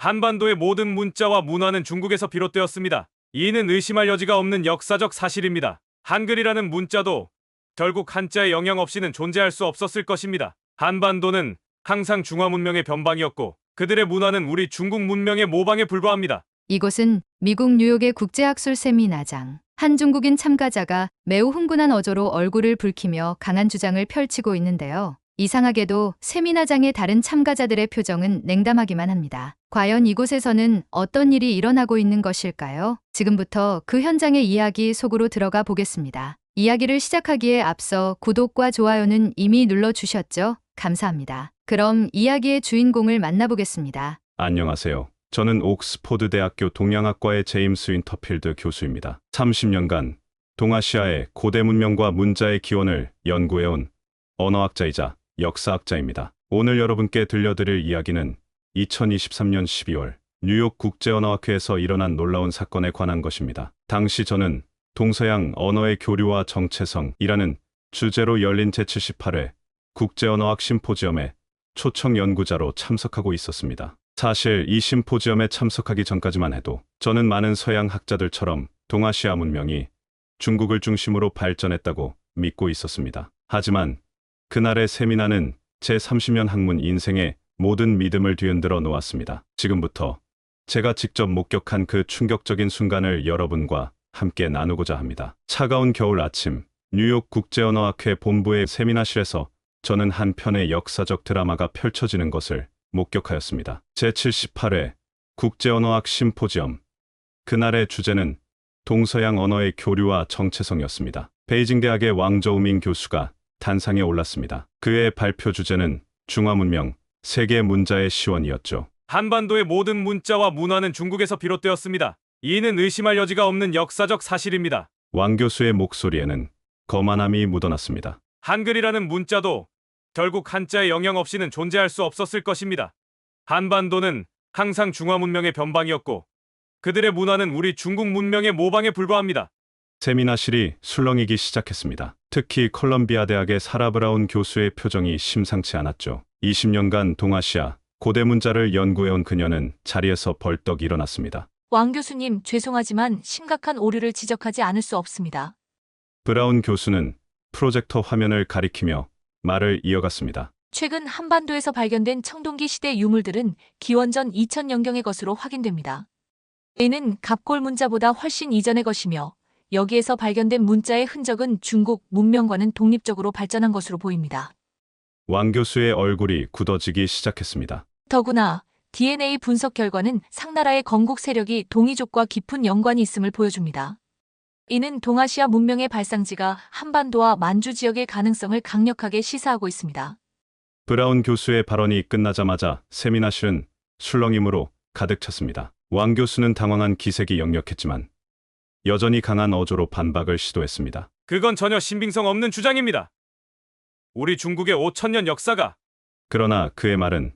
한반도의 모든 문자와 문화는 중국에서 비롯되었습니다. 이는 의심할 여지가 없는 역사적 사실입니다. 한글이라는 문자도 결국 한자의 영향 없이는 존재할 수 없었을 것입니다. 한반도는 항상 중화 문명의 변방이었고 그들의 문화는 우리 중국 문명의 모방에 불과합니다. 이곳은 미국 뉴욕의 국제학술 세미나장. 한 중국인 참가자가 매우 흥분한 어조로 얼굴을 붉히며 강한 주장을 펼치고 있는데요. 이상하게도 세미나장의 다른 참가자들의 표정은 냉담하기만 합니다. 과연 이곳에서는 어떤 일이 일어나고 있는 것일까요? 지금부터 그 현장의 이야기 속으로 들어가 보겠습니다. 이야기를 시작하기에 앞서 구독과 좋아요는 이미 눌러주셨죠? 감사합니다. 그럼 이야기의 주인공을 만나보겠습니다. 안녕하세요. 저는 옥스포드 대학교 동양학과의 제임스 윈터필드 교수입니다. 30년간 동아시아의 고대 문명과 문자의 기원을 연구해온 언어학자이자 역사학자입니다. 오늘 여러분께 들려드릴 이야기는 2023년 12월 뉴욕 국제언어학회에서 일어난 놀라운 사건에 관한 것입니다. 당시 저는 동서양 언어의 교류와 정체성이라는 주제로 열린 제78회 국제언어학 심포지엄에 초청 연구자로 참석하고 있었습니다. 사실 이 심포지엄에 참석하기 전까지만 해도 저는 많은 서양 학자들처럼 동아시아 문명이 중국을 중심으로 발전했다고 믿고 있었습니다. 하지만 그날의 세미나는 제 30년 학문 인생의 모든 믿음을 뒤흔들어 놓았습니다. 지금부터 제가 직접 목격한 그 충격적인 순간을 여러분과 함께 나누고자 합니다. 차가운 겨울 아침, 뉴욕 국제언어학회 본부의 세미나실에서 저는 한 편의 역사적 드라마가 펼쳐지는 것을 목격하였습니다. 제78회 국제언어학 심포지엄. 그날의 주제는 동서양 언어의 교류와 정체성이었습니다. 베이징 대학의 왕저우민 교수가 단상에 올랐습니다. 그의 발표 주제는 중화문명, 세계 문자의 시원이었죠. 한반도의 모든 문자와 문화는 중국에서 비롯되었습니다. 이는 의심할 여지가 없는 역사적 사실입니다. 왕 교수의 목소리에는 거만함이 묻어났습니다. 한글이라는 문자도 결국 한자의 영향 없이는 존재할 수 없었을 것입니다. 한반도는 항상 중화 문명의 변방이었고 그들의 문화는 우리 중국 문명의 모방에 불과합니다. 세미나실이 술렁이기 시작했습니다. 특히 컬럼비아 대학의 사라 브라운 교수의 표정이 심상치 않았죠. 20년간 동아시아 고대 문자를 연구해온 그녀는 자리에서 벌떡 일어났습니다. 왕 교수님, 죄송하지만 심각한 오류를 지적하지 않을 수 없습니다. 브라운 교수는 프로젝터 화면을 가리키며 말을 이어갔습니다. 최근 한반도에서 발견된 청동기 시대 유물들은 기원전 2000년경의 것으로 확인됩니다. 이는 갑골 문자보다 훨씬 이전의 것이며 여기에서 발견된 문자의 흔적은 중국 문명과는 독립적으로 발전한 것으로 보입니다. 왕 교수의 얼굴이 굳어지기 시작했습니다. 더구나 DNA 분석 결과는 상나라의 건국 세력이 동이족과 깊은 연관이 있음을 보여줍니다. 이는 동아시아 문명의 발상지가 한반도와 만주 지역의 가능성을 강력하게 시사하고 있습니다. 브라운 교수의 발언이 끝나자마자 세미나실은 술렁임으로 가득 찼습니다. 왕 교수는 당황한 기색이 역력했지만 여전히 강한 어조로 반박을 시도했습니다. 그건 전혀 신빙성 없는 주장입니다. 우리 중국의 5천년 역사가 그러나 그의 말은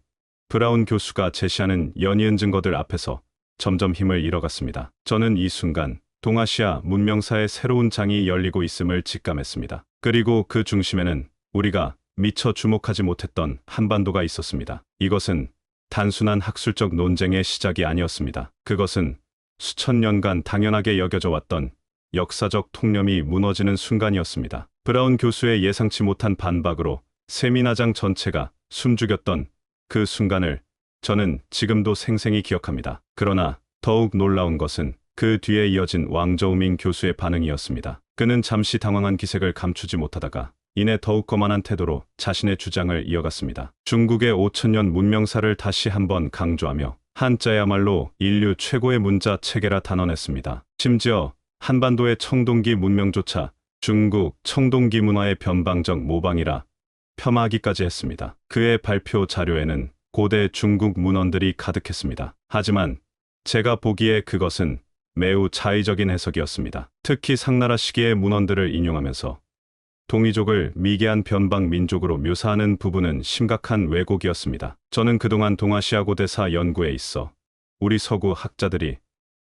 브라운 교수가 제시하는 연이은 증거들 앞에서 점점 힘을 잃어갔습니다. 저는 이 순간 동아시아 문명사의 새로운 장이 열리고 있음을 직감했습니다. 그리고 그 중심에는 우리가 미처 주목하지 못했던 한반도가 있었습니다. 이것은 단순한 학술적 논쟁의 시작이 아니었습니다. 그것은 수천 년간 당연하게 여겨져 왔던 역사적 통념이 무너지는 순간이었습니다. 브라운 교수의 예상치 못한 반박으로 세미나장 전체가 숨죽였던 그 순간을 저는 지금도 생생히 기억합니다. 그러나 더욱 놀라운 것은 그 뒤에 이어진 왕저우민 교수의 반응이었습니다. 그는 잠시 당황한 기색을 감추지 못하다가 이내 더욱 거만한 태도로 자신의 주장을 이어갔습니다. 중국의 5천년 문명사를 다시 한번 강조하며 한자야말로 인류 최고의 문자 체계라 단언했습니다. 심지어 한반도의 청동기 문명조차 중국 청동기 문화의 변방적 모방이라 폄하하기까지 했습니다. 그의 발표 자료에는 고대 중국 문헌들이 가득했습니다. 하지만 제가 보기에 그것은 매우 자의적인 해석이었습니다. 특히 상나라 시기의 문헌들을 인용하면서 동이족을 미개한 변방 민족으로 묘사하는 부분은 심각한 왜곡이었습니다. 저는 그동안 동아시아 고대사 연구에 있어 우리 서구 학자들이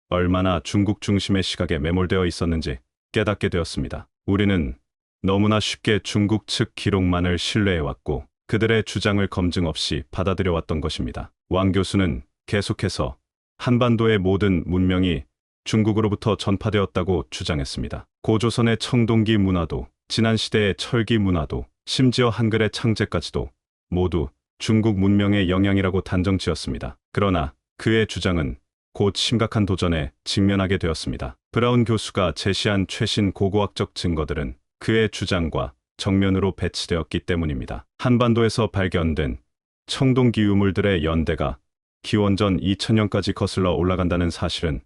얼마나 중국 중심의 시각에 매몰되어 있었는지 깨닫게 되었습니다. 우리는 너무나 쉽게 중국 측 기록만을 신뢰해왔고 그들의 주장을 검증 없이 받아들여왔던 것입니다. 왕 교수는 계속해서 한반도의 모든 문명이 중국으로부터 전파되었다고 주장했습니다. 고조선의 청동기 문화도 지난 시대의 철기 문화도 심지어 한글의 창제까지도 모두 중국 문명의 영향이라고 단정지었습니다. 그러나 그의 주장은 곧 심각한 도전에 직면하게 되었습니다. 브라운 교수가 제시한 최신 고고학적 증거들은 그의 주장과 정면으로 배치되었기 때문입니다. 한반도에서 발견된 청동기 유물들의 연대가 기원전 2000년까지 거슬러 올라간다는 사실은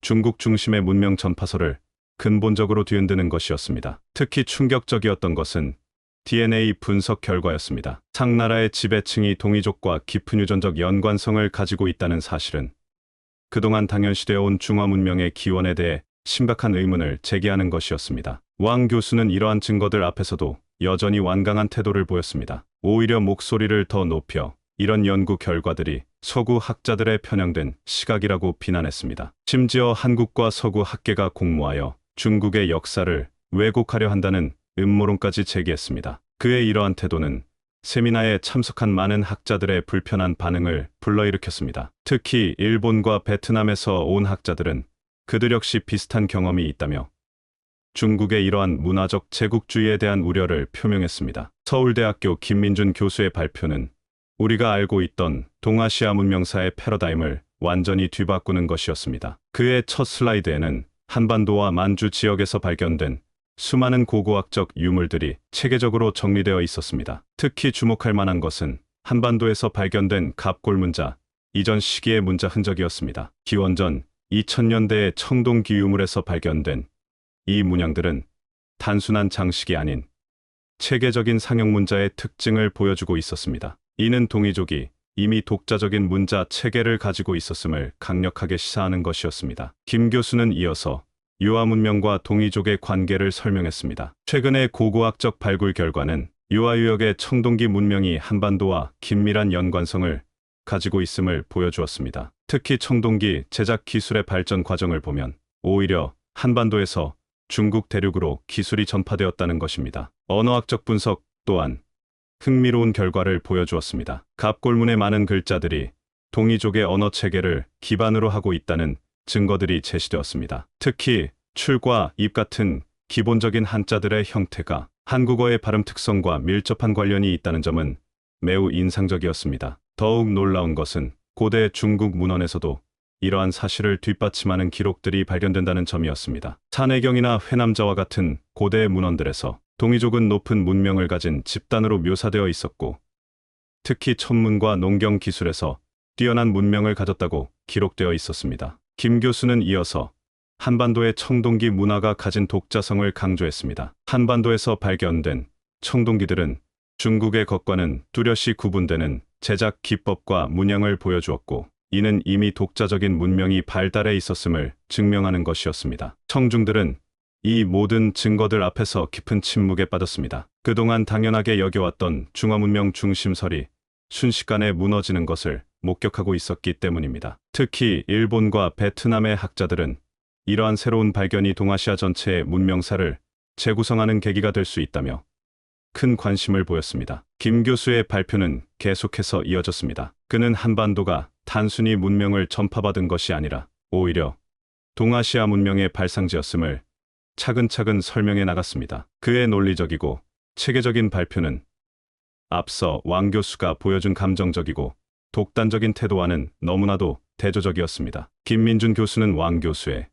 중국 중심의 문명 전파서를 근본적으로 뒤흔드는 것이었습니다. 특히 충격적이었던 것은 DNA 분석 결과였습니다. 상나라의 지배층이 동이족과 깊은 유전적 연관성을 가지고 있다는 사실은 그동안 당연시되어 온 중화 문명의 기원에 대해 심각한 의문을 제기하는 것이었습니다. 왕 교수는 이러한 증거들 앞에서도 여전히 완강한 태도를 보였습니다. 오히려 목소리를 더 높여 이런 연구 결과들이 서구 학자들의 편향된 시각이라고 비난했습니다. 심지어 한국과 서구 학계가 공모하여 중국의 역사를 왜곡하려 한다는 음모론까지 제기했습니다. 그의 이러한 태도는 세미나에 참석한 많은 학자들의 불편한 반응을 불러일으켰습니다. 특히 일본과 베트남에서 온 학자들은 그들 역시 비슷한 경험이 있다며 중국의 이러한 문화적 제국주의에 대한 우려를 표명했습니다. 서울대학교 김민준 교수의 발표는 우리가 알고 있던 동아시아 문명사의 패러다임을 완전히 뒤바꾸는 것이었습니다. 그의 첫 슬라이드에는 한반도와 만주 지역에서 발견된 수많은 고고학적 유물들이 체계적으로 정리되어 있었습니다. 특히 주목할 만한 것은 한반도에서 발견된 갑골 문자, 이전 시기의 문자 흔적이었습니다. 기원전 2000년대의 청동기 유물에서 발견된 이 문양들은 단순한 장식이 아닌 체계적인 상형 문자의 특징을 보여주고 있었습니다. 이는 동이족이 이미 독자적인 문자 체계를 가지고 있었음을 강력하게 시사하는 것이었습니다. 김 교수는 이어서 유화 문명과 동이족의 관계를 설명했습니다. 최근의 고고학적 발굴 결과는 유화 유역의 청동기 문명이 한반도와 긴밀한 연관성을 가지고 있음을 보여주었습니다. 특히 청동기 제작 기술의 발전 과정을 보면 오히려 한반도에서 중국 대륙으로 기술이 전파되었다는 것입니다. 언어학적 분석 또한 흥미로운 결과를 보여주었습니다. 갑골문의 많은 글자들이 동이족의 언어 체계를 기반으로 하고 있다는 증거들이 제시되었습니다. 특히 출과 입 같은 기본적인 한자들의 형태가 한국어의 발음 특성과 밀접한 관련이 있다는 점은 매우 인상적이었습니다. 더욱 놀라운 것은 고대 중국 문헌에서도 이러한 사실을 뒷받침하는 기록들이 발견된다는 점이었습니다. 산해경이나 회남자와 같은 고대 문헌들에서 동이족은 높은 문명을 가진 집단으로 묘사되어 있었고 특히 천문과 농경 기술에서 뛰어난 문명을 가졌다고 기록되어 있었습니다. 김 교수는 이어서 한반도의 청동기 문화가 가진 독자성을 강조했습니다. 한반도에서 발견된 청동기들은 중국의 것과는 뚜렷이 구분되는 제작 기법과 문양을 보여주었고 이는 이미 독자적인 문명이 발달해 있었음을 증명하는 것이었습니다. 청중들은 이 모든 증거들 앞에서 깊은 침묵에 빠졌습니다. 그동안 당연하게 여겨왔던 중화문명 중심설이 순식간에 무너지는 것을 목격하고 있었기 때문입니다. 특히 일본과 베트남의 학자들은 이러한 새로운 발견이 동아시아 전체의 문명사를 재구성하는 계기가 될 수 있다며 큰 관심을 보였습니다. 김 교수의 발표는 계속해서 이어졌습니다. 그는 한반도가 단순히 문명을 전파받은 것이 아니라 오히려 동아시아 문명의 발상지였음을 차근차근 설명해 나갔습니다. 그의 논리적이고 체계적인 발표는 앞서 왕 교수가 보여준 감정적이고 독단적인 태도와는 너무나도 대조적이었습니다. 김민준 교수는 왕 교수의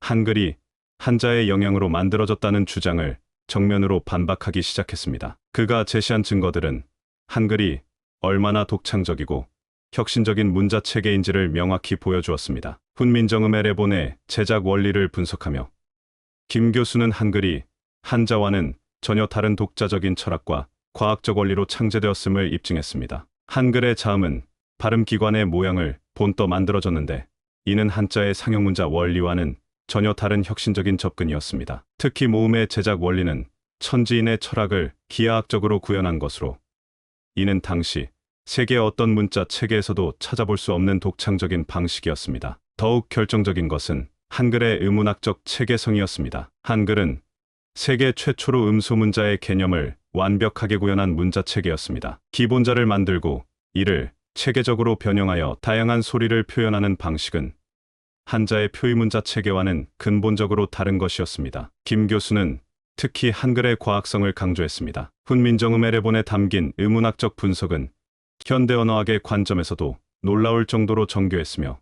한글이 한자의 영향으로 만들어졌다는 주장을 정면으로 반박하기 시작했습니다. 그가 제시한 증거들은 한글이 얼마나 독창적이고 혁신적인 문자 체계인지를 명확히 보여주었습니다. 훈민정음의 레본의 제작 원리를 분석하며 김 교수는 한글이 한자와는 전혀 다른 독자적인 철학과 과학적 원리로 창제되었음을 입증했습니다. 한글의 자음은 발음기관의 모양을 본떠 만들어졌는데 이는 한자의 상형문자 원리와는 전혀 다른 혁신적인 접근이었습니다. 특히 모음의 제작 원리는 천지인의 철학을 기하학적으로 구현한 것으로 이는 당시 세계 어떤 문자 체계에서도 찾아볼 수 없는 독창적인 방식이었습니다. 더욱 결정적인 것은 한글의 의문학적 체계성이었습니다. 한글은 세계 최초로 음소문자의 개념을 완벽하게 구현한 문자 체계였습니다. 기본자를 만들고 이를 체계적으로 변형하여 다양한 소리를 표현하는 방식은 한자의 표의문자 체계와는 근본적으로 다른 것이었습니다. 김 교수는 특히 한글의 과학성을 강조했습니다. 훈민정음의 레본에 담긴 의문학적 분석은 현대 언어학의 관점에서도 놀라울 정도로 정교했으며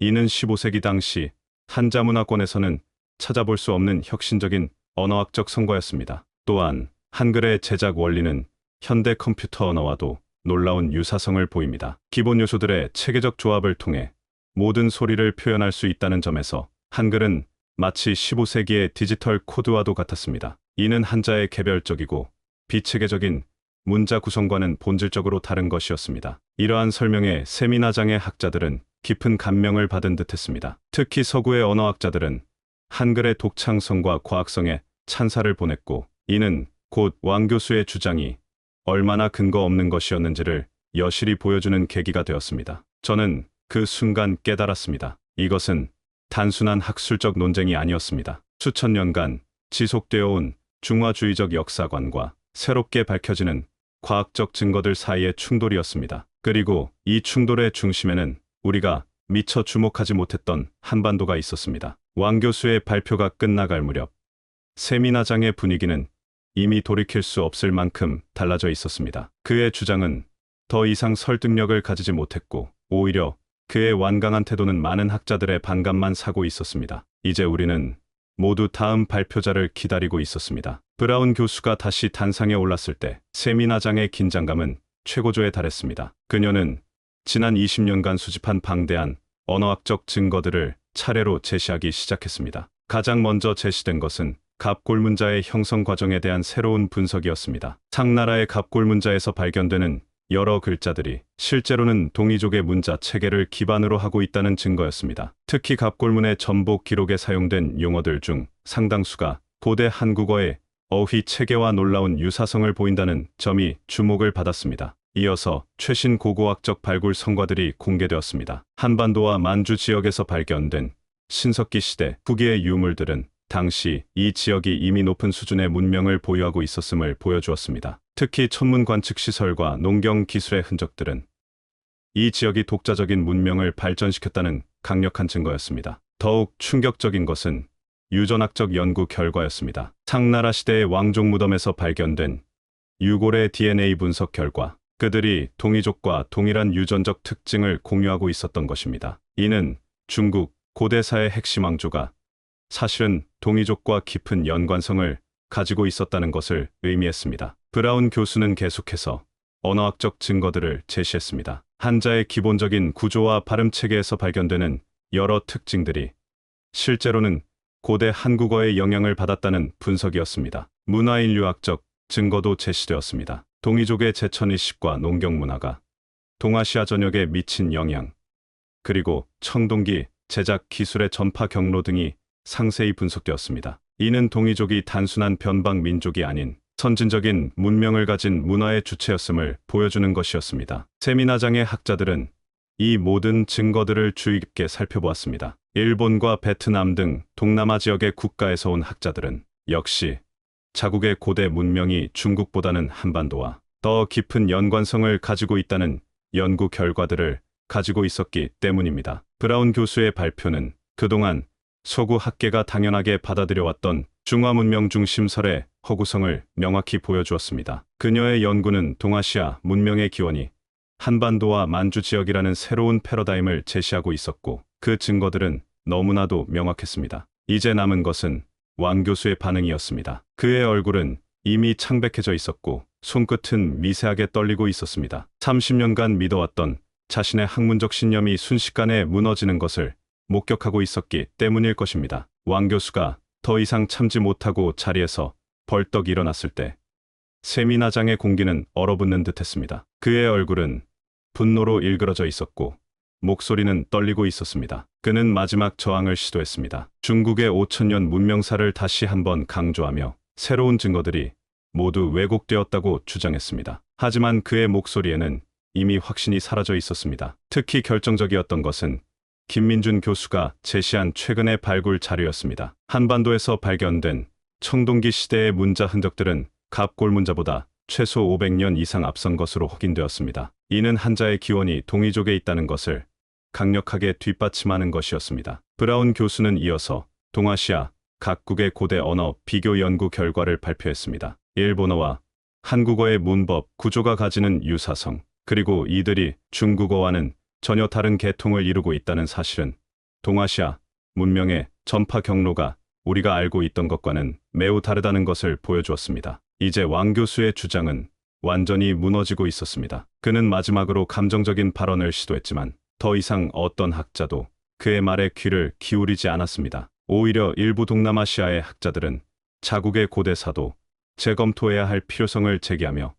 이는 15세기 당시 한자 문화권에서는 찾아볼 수 없는 혁신적인 언어학적 성과였습니다. 또한 한글의 제작 원리는 현대 컴퓨터 언어와도 놀라운 유사성을 보입니다. 기본 요소들의 체계적 조합을 통해 모든 소리를 표현할 수 있다는 점에서 한글은 마치 15세기의 디지털 코드와도 같았습니다. 이는 한자의 개별적이고 비체계적인 문자 구성과는 본질적으로 다른 것이었습니다. 이러한 설명에 세미나장의 학자들은 깊은 감명을 받은 듯했습니다. 특히 서구의 언어학자들은 한글의 독창성과 과학성에 찬사를 보냈고 이는 곧 왕 교수의 주장이 얼마나 근거 없는 것이었는지를 여실히 보여주는 계기가 되었습니다. 저는 그 순간 깨달았습니다. 이것은 단순한 학술적 논쟁이 아니었습니다. 수천 년간 지속되어 온 중화주의적 역사관과 새롭게 밝혀지는 과학적 증거들 사이의 충돌이었습니다. 그리고 이 충돌의 중심에는 우리가 미처 주목하지 못했던 한반도가 있었습니다. 왕 교수의 발표가 끝나갈 무렵 세미나장의 분위기는 이미 돌이킬 수 없을 만큼 달라져 있었습니다. 그의 주장은 더 이상 설득력을 가지지 못했고 오히려 그의 완강한 태도는 많은 학자들의 반감만 사고 있었습니다. 이제 우리는 모두 다음 발표자를 기다리고 있었습니다. 브라운 교수가 다시 단상에 올랐을 때 세미나장의 긴장감은 최고조에 달했습니다. 그녀는 지난 20년간 수집한 방대한 언어학적 증거들을 차례로 제시하기 시작했습니다. 가장 먼저 제시된 것은 갑골문자의 형성 과정에 대한 새로운 분석이었습니다. 상나라의 갑골문자에서 발견되는 여러 글자들이 실제로는 동이족의 문자 체계를 기반으로 하고 있다는 증거였습니다. 특히 갑골문의 전복 기록에 사용된 용어들 중 상당수가 고대 한국어의 어휘 체계와 놀라운 유사성을 보인다는 점이 주목을 받았습니다. 이어서 최신 고고학적 발굴 성과들이 공개되었습니다. 한반도와 만주 지역에서 발견된 신석기 시대 후기의 유물들은 당시 이 지역이 이미 높은 수준의 문명을 보유하고 있었음을 보여주었습니다. 특히 천문 관측 시설과 농경 기술의 흔적들은 이 지역이 독자적인 문명을 발전시켰다는 강력한 증거였습니다. 더욱 충격적인 것은 유전학적 연구 결과였습니다. 상나라 시대의 왕족 무덤에서 발견된 유골의 DNA 분석 결과 그들이 동이족과 동일한 유전적 특징을 공유하고 있었던 것입니다. 이는 중국 고대사의 핵심 왕조가 사실은 동이족과 깊은 연관성을 가지고 있었다는 것을 의미했습니다. 브라운 교수는 계속해서 언어학적 증거들을 제시했습니다. 한자의 기본적인 구조와 발음 체계에서 발견되는 여러 특징들이 실제로는 고대 한국어의 영향을 받았다는 분석이었습니다. 문화인류학적 증거도 제시되었습니다. 동이족의 제천이식과 농경 문화가 동아시아 전역에 미친 영향, 그리고 청동기 제작 기술의 전파 경로 등이 상세히 분석되었습니다. 이는 동이족이 단순한 변방 민족이 아닌 선진적인 문명을 가진 문화의 주체였음을 보여주는 것이었습니다. 세미나장의 학자들은 이 모든 증거들을 주의 깊게 살펴보았습니다. 일본과 베트남 등 동남아 지역의 국가에서 온 학자들은 역시 자국의 고대 문명이 중국보다는 한반도와 더 깊은 연관성을 가지고 있다는 연구 결과들을 가지고 있었기 때문입니다. 브라운 교수의 발표는 그동안 서구 학계가 당연하게 받아들여왔던 중화문명 중심설의 허구성을 명확히 보여주었습니다. 그녀의 연구는 동아시아 문명의 기원이 한반도와 만주 지역이라는 새로운 패러다임을 제시하고 있었고 그 증거들은 너무나도 명확했습니다. 이제 남은 것은 왕 교수의 반응이었습니다. 그의 얼굴은 이미 창백해져 있었고 손끝은 미세하게 떨리고 있었습니다. 30년간 믿어왔던 자신의 학문적 신념이 순식간에 무너지는 것을 목격하고 있었기 때문일 것입니다. 왕 교수가 더 이상 참지 못하고 자리에서 벌떡 일어났을 때 세미나장의 공기는 얼어붙는 듯했습니다. 그의 얼굴은 분노로 일그러져 있었고 목소리는 떨리고 있었습니다. 그는 마지막 저항을 시도했습니다. 중국의 5천년 문명사를 다시 한번 강조하며 새로운 증거들이 모두 왜곡되었다고 주장했습니다. 하지만 그의 목소리에는 이미 확신이 사라져 있었습니다. 특히 결정적이었던 것은 김민준 교수가 제시한 최근의 발굴 자료였습니다. 한반도에서 발견된 청동기 시대의 문자 흔적들은 갑골 문자보다 최소 500년 이상 앞선 것으로 확인되었습니다. 이는 한자의 기원이 동이족에 있다는 것을 강력하게 뒷받침하는 것이었습니다. 브라운 교수는 이어서 동아시아 각국의 고대 언어 비교 연구 결과를 발표했습니다. 일본어와 한국어의 문법, 구조가 가지는 유사성, 그리고 이들이 중국어와는 전혀 다른 계통을 이루고 있다는 사실은 동아시아 문명의 전파 경로가 우리가 알고 있던 것과는 매우 다르다는 것을 보여주었습니다. 이제 왕 교수의 주장은 완전히 무너지고 있었습니다. 그는 마지막으로 감정적인 발언을 시도했지만 더 이상 어떤 학자도 그의 말에 귀를 기울이지 않았습니다. 오히려 일부 동남아시아의 학자들은 자국의 고대사도 재검토해야 할 필요성을 제기하며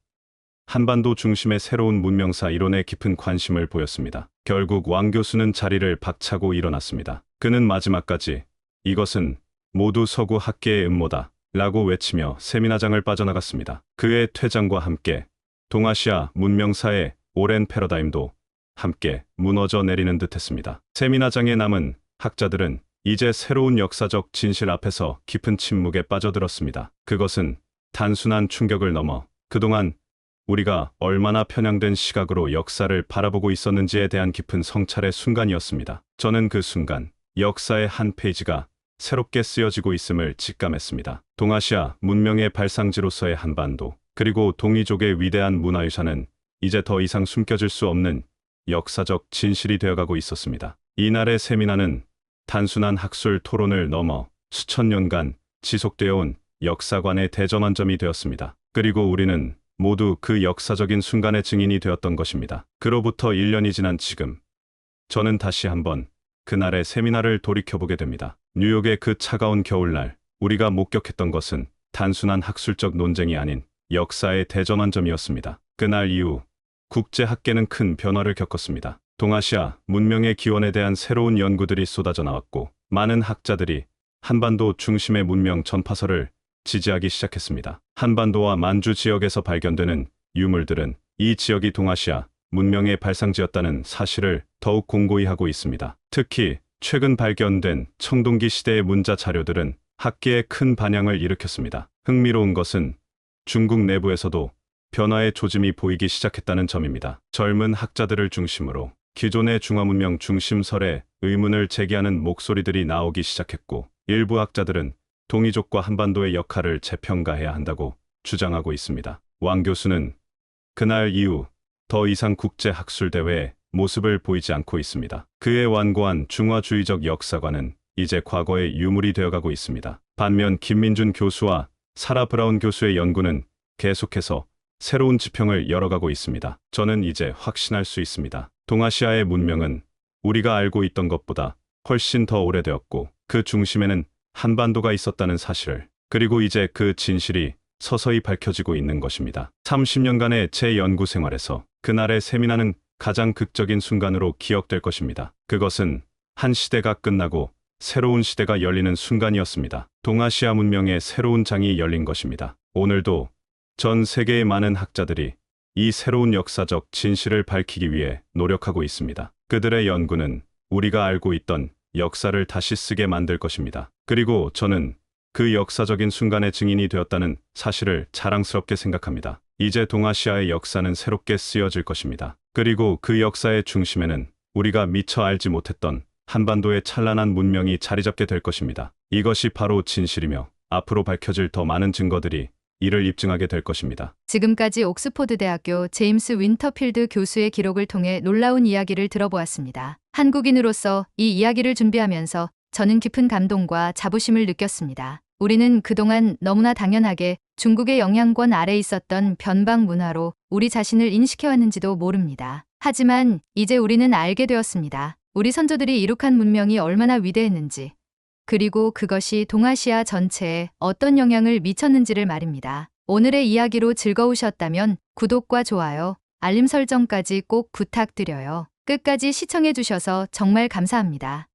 한반도 중심의 새로운 문명사 이론에 깊은 관심을 보였습니다. 결국 왕 교수는 자리를 박차고 일어났습니다. 그는 마지막까지 이것은 모두 서구 학계의 음모다 라고 외치며 세미나장을 빠져나갔습니다. 그의 퇴장과 함께 동아시아 문명사의 오랜 패러다임도 함께 무너져 내리는 듯했습니다. 세미나장에 남은 학자들은 이제 새로운 역사적 진실 앞에서 깊은 침묵에 빠져들었습니다. 그것은 단순한 충격을 넘어 그동안 우리가 얼마나 편향된 시각으로 역사를 바라보고 있었는지에 대한 깊은 성찰의 순간이었습니다. 저는 그 순간 역사의 한 페이지가 새롭게 쓰여지고 있음을 직감했습니다. 동아시아 문명의 발상지로서의 한반도, 그리고 동이족의 위대한 문화유산은 이제 더 이상 숨겨질 수 없는 역사적 진실이 되어가고 있었습니다. 이날의 세미나는 단순한 학술 토론을 넘어 수천 년간 지속되어 온 역사관의 대전환점이 되었습니다. 그리고 우리는 모두 그 역사적인 순간의 증인이 되었던 것입니다. 그로부터 1년이 지난 지금, 저는 다시 한번 그날의 세미나를 돌이켜보게 됩니다. 뉴욕의 그 차가운 겨울날, 우리가 목격했던 것은 단순한 학술적 논쟁이 아닌 역사의 대전환점이었습니다. 그날 이후 국제학계는 큰 변화를 겪었습니다. 동아시아 문명의 기원에 대한 새로운 연구들이 쏟아져 나왔고 많은 학자들이 한반도 중심의 문명 전파서를 지지하기 시작했습니다. 한반도와 만주 지역에서 발견되는 유물들은 이 지역이 동아시아 문명의 발상지였다는 사실을 더욱 공고히 하고 있습니다. 특히 최근 발견된 청동기 시대의 문자 자료들은 학계에 큰 반향을 일으켰습니다. 흥미로운 것은 중국 내부에서도 변화의 조짐이 보이기 시작했다는 점입니다. 젊은 학자들을 중심으로 기존의 중화문명 중심설에 의문을 제기하는 목소리들이 나오기 시작했고 일부 학자들은 동이족과 한반도의 역할을 재평가해야 한다고 주장하고 있습니다. 왕 교수는 그날 이후 더 이상 국제학술대회에 모습을 보이지 않고 있습니다. 그의 완고한 중화주의적 역사관은 이제 과거의 유물이 되어가고 있습니다. 반면 김민준 교수와 사라 브라운 교수의 연구는 계속해서 새로운 지평을 열어가고 있습니다. 저는 이제 확신할 수 있습니다. 동아시아의 문명은 우리가 알고 있던 것보다 훨씬 더 오래되었고 그 중심에는 한반도가 있었다는 사실을 그리고 이제 그 진실이 서서히 밝혀지고 있는 것입니다. 30년간의 제 연구 생활에서 그날의 세미나는 가장 극적인 순간으로 기억될 것입니다. 그것은 한 시대가 끝나고 새로운 시대가 열리는 순간이었습니다. 동아시아 문명의 새로운 장이 열린 것입니다. 오늘도 전 세계의 많은 학자들이 이 새로운 역사적 진실을 밝히기 위해 노력하고 있습니다. 그들의 연구는 우리가 알고 있던 역사를 다시 쓰게 만들 것입니다. 그리고 저는 그 역사적인 순간의 증인이 되었다는 사실을 자랑스럽게 생각합니다. 이제 동아시아의 역사는 새롭게 쓰여질 것입니다. 그리고 그 역사의 중심에는 우리가 미처 알지 못했던 한반도의 찬란한 문명이 자리 잡게 될 것입니다. 이것이 바로 진실이며 앞으로 밝혀질 더 많은 증거들이 이를 입증하게 될 것입니다. 지금까지 옥스포드 대학교 제임스 윈터필드 교수의 기록을 통해 놀라운 이야기를 들어보았습니다. 한국인으로서 이 이야기를 준비하면서 저는 깊은 감동과 자부심을 느꼈습니다. 우리는 그동안 너무나 당연하게 중국의 영향권 아래 있었던 변방 문화로 우리 자신을 인식해왔는지도 모릅니다. 하지만 이제 우리는 알게 되었습니다. 우리 선조들이 이룩한 문명이 얼마나 위대했는지, 그리고 그것이 동아시아 전체에 어떤 영향을 미쳤는지를 말입니다. 오늘의 이야기로 즐거우셨다면 구독과 좋아요, 알림 설정까지 꼭 부탁드려요. 끝까지 시청해주셔서 정말 감사합니다.